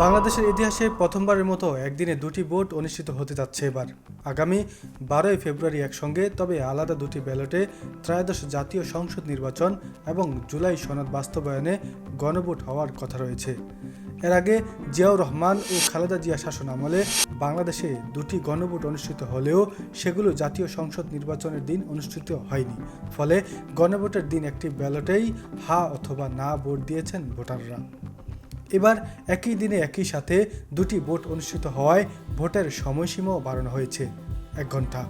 বাংলাদেশের ইতিহাসে প্রথমবারের মতো একদিনে দুটি ভোট অনুষ্ঠিত হতে যাচ্ছে এবার। আগামী বারোই ফেব্রুয়ারি একসঙ্গে, তবে আলাদা দুটি ব্যালটে ত্রয়োদশ জাতীয় সংসদ নির্বাচন এবং জুলাই সনদ বাস্তবায়নে গণভোট হওয়ার কথা রয়েছে। এর আগে জিয়াউর রহমান ও খালেদা জিয়া শাসন আমলে বাংলাদেশে দুটি গণভোট অনুষ্ঠিত হলেও সেগুলো জাতীয় সংসদ নির্বাচনের দিন অনুষ্ঠিত হয়নি। ফলে গণভোটের দিন একটি ব্যালটেই হা অথবা না ভোট দিয়েছেন ভোটাররা। এবার একই দিনে একই সাথে দুটি ভোট অনুষ্ঠিত হওয়ায় ভোটের সময়সীমাও বাড়ানো হয়েছে। এক ঘণ্টা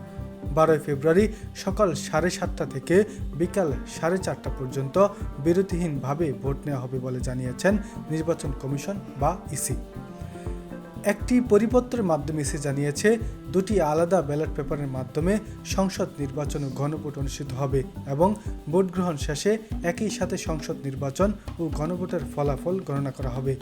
বারোই ফেব্রুয়ারি সকাল সাড়ে সাতটা থেকে বিকাল সাড়ে চারটা পর্যন্ত বিরতিহীনভাবে ভোট নেওয়া হবে বলে জানিয়েছেন নির্বাচন কমিশন বা ইসি। একটি পরিপত্রের মাধ্যমে ইসি জানিয়েছে, দুটি আলাদা ব্যালট পেপারের মাধ্যমে সংসদ নির্বাচন ও গণভোট অনুষ্ঠিত হবে এবং ভোট গ্রহণ শেষে একই সাথে সংসদ নির্বাচন ও গণভোটের ফলাফল গণনা করা হবে।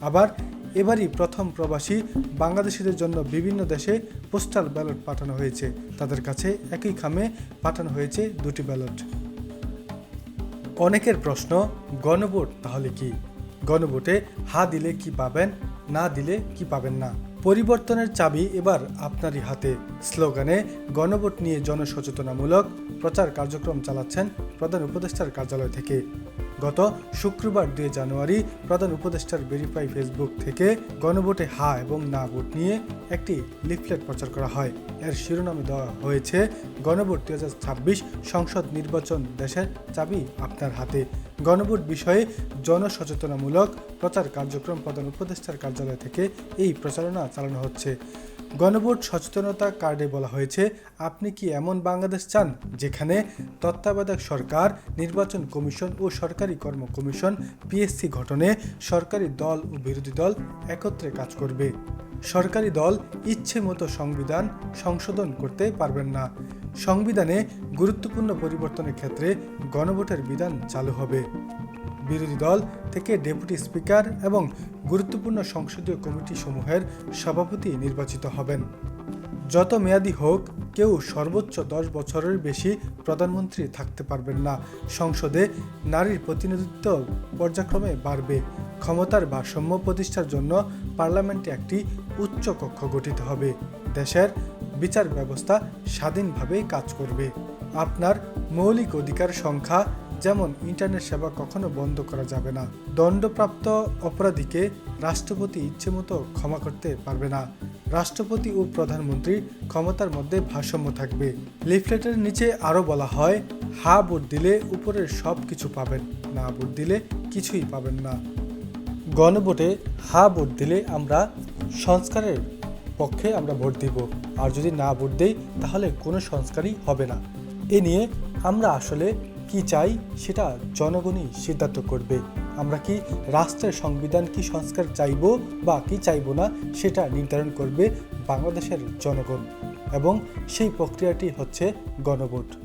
আবার, এবারই প্রথম প্রবাসী বাংলাদেশিদের জন্য বিভিন্ন দেশে পোস্টাল ব্যালট পাঠানো হয়েছে। তাদের কাছে একই খামে পাঠানো হয়েছে দুটি ব্যালট। অনেকের প্রশ্ন, গণভোট তাহলে কি? গণভোটে হা দিলে কি পাবেন, না দিলে কি পাবেন না। পরিবর্তনের চাবি এবার আপনারই হাতে। স্লোগানে, গণভোট নিয়ে জনসচেতনামূলক প্রচার কার্যক্রম চালাচ্ছেন প্রধান উপদেষ্টার কার্যালয় থেকে। গত শুক্রবার দুই জানুয়ারি প্রধান উপদেষ্টার ভেরিফাই ফেসবুক থেকে গণভোটে হা এবং না ভোট নিয়ে একটি লিফলেট প্রচার করা হয়। এর শিরোনামে দেওয়া হয়েছে, গণভোট দুই ছাব্বিশ সংসদ নির্বাচন দেশের চাবি আপনার হাতে। গণভোট বিষয়ে জনসচেতনামূলক প্রচার কার্যক্রম প্রধান উপদেষ্টার কার্যালয় থেকে এই প্রচারণা চালানো হচ্ছে। গণভোট সচেতনতা কার্ডে বলা হয়েছে, আপনি কি এমন বাংলাদেশ চান যেখানে তত্ত্বাবধায়ক সরকার, নির্বাচন কমিশন ও সরকারি কর্ম কমিশন পিএসসি গঠনে সরকারি দল ও বিরোধী দল একত্রে কাজ করবে। সরকারি দল ইচ্ছে মতো সংবিধান সংশোধন করতে পারবেন না। সংবিধানে গুরুত্বপূর্ণ পরিবর্তনের ক্ষেত্রে গণভোটের বিধান চালু হবে। বিরোধী দল থেকে ডেপুটি স্পিকার এবং গুরুত্বপূর্ণ সংসদীয় কমিটি সমূহের সভাপতি নির্বাচিত হবেন। যত মেয়াদি হোক, কেউ সর্বোচ্চ দশ বছরের বেশি প্রধানমন্ত্রী থাকতে পারবেন না। সংসদে নারীর প্রতিনিধিত্ব পর্যায়ক্রমে বাড়বে। ক্ষমতার ভারসাম্য প্রতিষ্ঠার জন্য পার্লামেন্টে একটি উচ্চ কক্ষ গঠিত হবে। দেশের বিচার ব্যবস্থা স্বাধীনভাবে কাজ করবে। আপনার মৌলিক অধিকার সংখ্যা, যেমন ইন্টারনেট সেবা কখনো বন্ধ করা যাবে না। দণ্ডপ্রাপ্ত অপরাধীকে রাষ্ট্রপতি ইচ্ছেমতো ক্ষমা করতে পারবে না। রাষ্ট্রপতি ও প্রধানমন্ত্রী ক্ষমতার মধ্যে ভারসাম্য থাকবে। লিফলেটের নিচে আরও বলা হয়, হা ভোট দিলে উপরের সব কিছু পাবেন, না ভোট দিলে কিছুই পাবেন না। গণভোটে হা ভোট দিলে আমরা সংস্কারের পক্ষে আমরা ভোট দিব, আর যদি না ভোট দেই তাহলে কোনো সংস্কারই হবে না। এ নিয়ে আমরা আসলে কি চাই সেটা জনগণই সিদ্ধান্ত করবে। আমরা কি রাষ্ট্রের সংবিধান কি সংস্কার চাইব বা কি চাইব না সেটা নির্ধারণ করবে বাংলাদেশের জনগণ এবং সেই প্রক্রিয়াটি হচ্ছে গণভোট।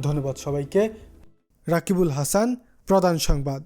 ধন্যবাদ সবাইকে। রাকিবুল হাসান, প্রধান সংবাদ।